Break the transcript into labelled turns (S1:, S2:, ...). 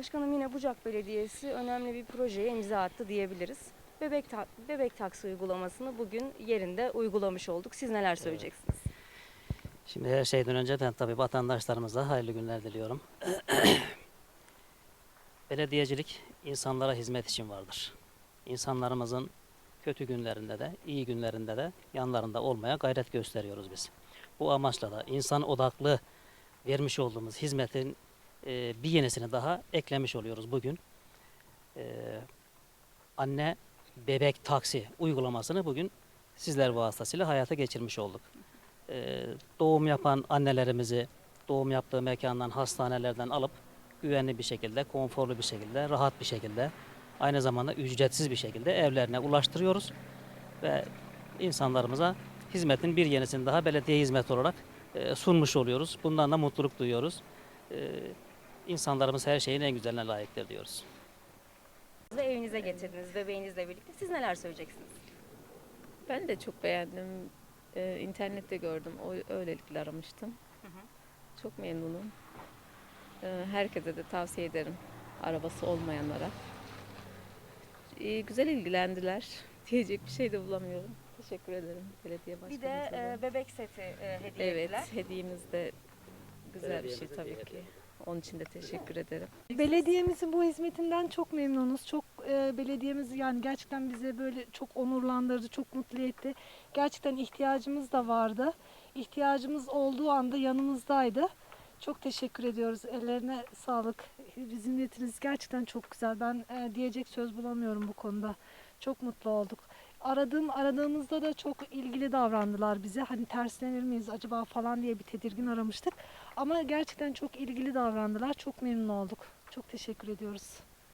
S1: yine Bucak Belediyesi önemli bir projeye imza attı diyebiliriz. Bebek ta- bebek taksi uygulamasını bugün yerinde uygulamış olduk. Siz neler söyleyeceksiniz?
S2: Şimdi her şeyden önce ben tabii vatandaşlarımıza hayırlı günler diliyorum. Belediyecilik insanlara hizmet için vardır. İnsanlarımızın kötü günlerinde de, iyi günlerinde de yanlarında olmaya gayret gösteriyoruz biz. Bu amaçla da insan odaklı vermiş olduğumuz hizmetin e, bir yenisini daha eklemiş oluyoruz bugün. E, anne bebek taksi uygulamasını bugün sizler vasıtasıyla hayata geçirmiş olduk. E, doğum yapan annelerimizi doğum yaptığı mekandan, hastanelerden alıp güvenli bir şekilde, konforlu bir şekilde, rahat bir şekilde, aynı zamanda ücretsiz bir şekilde evlerine ulaştırıyoruz ve insanlarımıza hizmetin bir yenisini daha belediye hizmeti olarak e, sunmuş oluyoruz. Bundan da mutluluk duyuyoruz. İnsanlarımız her şeyin en güzeline layıktır diyoruz.
S1: Ve evinize getirdiniz bebeğinizle birlikte. Siz neler söyleyeceksiniz?
S3: Ben de çok beğendim. Ee, internette gördüm. O öylelikle aramıştım. Çok memnunum. Ee, herkese de tavsiye ederim. Arabası olmayanlara. Ee, güzel ilgilendiler. Diyecek bir şey de bulamıyorum. Teşekkür ederim belediye
S1: Bir
S3: başkanımıza.
S1: de
S3: da.
S1: e, bebek seti e, hediye
S3: evet,
S1: ettiler.
S3: hediyemiz de güzel bir şey tabii
S2: hediye
S3: ki. Onun için de teşekkür ederim.
S4: Belediyemizin bu hizmetinden çok memnunuz. Çok e, belediyemiz yani gerçekten bize böyle çok onurlandırdı, çok mutlu etti. Gerçekten ihtiyacımız da vardı. İhtiyacımız olduğu anda yanımızdaydı. Çok teşekkür ediyoruz. Ellerine sağlık. Hizmetiniz gerçekten çok güzel. Ben e, diyecek söz bulamıyorum bu konuda. Çok mutlu olduk. Aradığım aradığımızda da çok ilgili davrandılar bize. Hani terslenir miyiz acaba falan diye bir tedirgin aramıştık. Ama gerçekten çok ilgili davrandılar. Çok memnun olduk. Çok teşekkür ediyoruz.